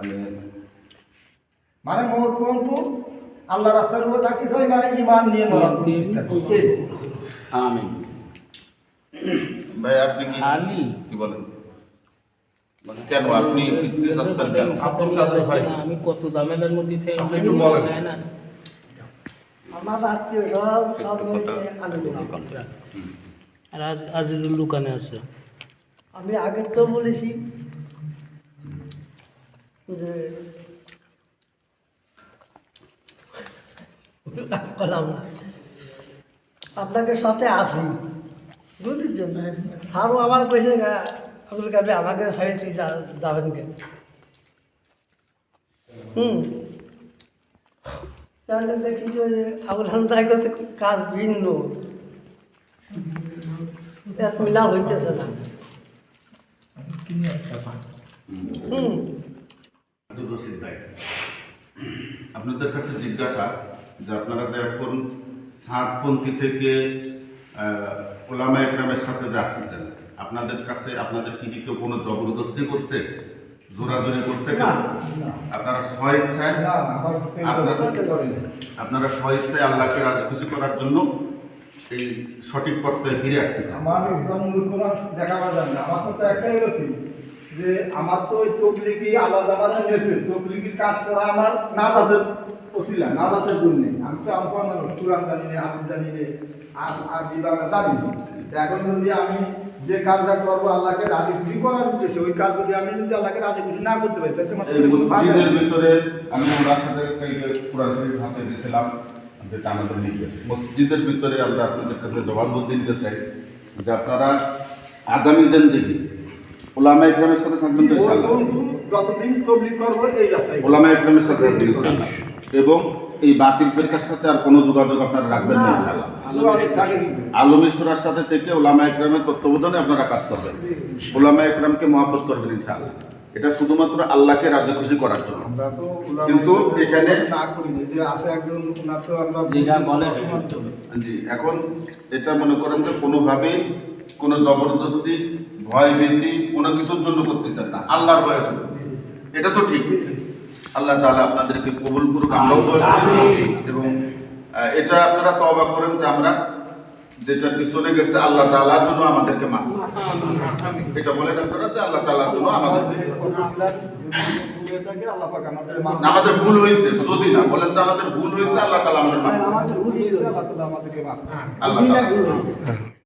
মানে মানে মত পর্যন্ত আল্লাহ রাস্তার উপরে থাকিস ওই মানে ইমান নিয়ে মরা চেষ্টা করি কে? আমিন। ভাই আপনি কি কি বলেন? মানে কেন? আপনি কিনতে চাচ্ছেন কেন? আব্দুল কাদের ভাই? আমি কত দামের মধ্যে থেকে আপনি একটু বলেন। না। আমার আত্মীয় সব সব মিলে কথা আর আজিজুল দোকানে আছে। আমি আগের তো বলেছি করলাম না আপনাকে সাথে আসি। বুঝিস জন্য স্যারও আমার কইছে "গা, আব্দুল কাবলি আমাকে সাইড যাবেন কেন? হুম। তাহলে দেখি যে আবুল হামদায় করতে কাজ ভিন্ন। এক মিলান হইতেছে না। হুম। রশিদ ভাই আপনাদের কাছে জিজ্ঞাসা যে আপনারা যে এখন সাতপন্থী থেকে ওলামা একরামের সাথে যে আসতেছেন আপনাদের কাছে আপনাদের কি কি কেউ কোনো জবরদস্তি করছে? জোরাজোরি করছে? আপনারা না, আপনার- করতে আপনারা স্বইচ্ছায় আল্লাহকে রাজি খুশি করার জন্য এই সঠিক পথে ফিরে আসতেছেন। আমার একদম মূর্খ মানুষ দেখাবা যাবে না। আমার তো একটাই রতি যে আমার তো ওই তবলিগি আলাদা আলাদা নিয়েছে। তবলিগির কাজ করা আমার না তাদের ওসিলা না তাদের জন্য। আমি তো আমার মানুষ কোরআন জানি না হাদিস জানি না আর আর বিভাগ জানি এখন যদি আমি যে কাজটা করব আল্লাহকে রাজি খুশি করার উদ্দেশ্যে ওই কাজ যদি আমি যদি আল্লাহকে রাজি খুশি না করতে পারি মসজিদের ভিতরে আমি ওনার সাথে কোরআন শরীফ হাতে দিয়েছিলাম যেটা আমাদের নির্দেশ মসজিদের ভিতরে আমরা আপনাদের কাছে জবানবন্দি দিতে চাই যে আপনারা আগামী জিন্দেগি ওলামা ইকরামের সাথে থাকবেন তো ওর ইনশাআল্লাহ যতদিন তবলিগ করব এই রাস্তায় ওলামা ইকরামের সাথে থাকবেন ইনশাআল্লাহ। এবং এই বাতিল ফেরকার সাথে আর কোনো যোগাযোগ আপনারা রাখবেন না ইনশাআল্লাহ। অনেক আলমী সুরার সাথে থেকে ওলামা ইকরামের তত্ত্বাবধানে আপনারা কাজ করবেন। ওলামা ইকরামকে মহাব্বত করবেন ইনশাআল্লাহ। এটা শুধুমাত্র আল্লাহকে রাজি খুশি করার জন্য। আমরা তো কিন্তু এখানে- না করিনি যে আছে একজন ওনার তো আমরা জি এখন এটা মনে করেন যে কোনোভাবেই কোনো জবরদস্তি ভয় ভীতি কোনো কিছুর জন্য করতেছেন না। আল্লাহর ভয়ে এটা তো ঠিক। আল্লাহ তাআলা আপনাদেরকে কবুল করুক আমরাও এবং এটা আপনারা তওবা করেন যে আমরা যেটা পিছনে গেছে আল্লাহ তাআলা যেন আমাদেরকে মাফ এটা বলেন আপনারা যে আল্লাহ তাআলার জন্য আমাদের আমাদের ভুল হয়েছে যদি না বলেন যে আমাদের ভুল হয়েছে আল্লাহ তাআলা আমাদের মাফ আল্লাহ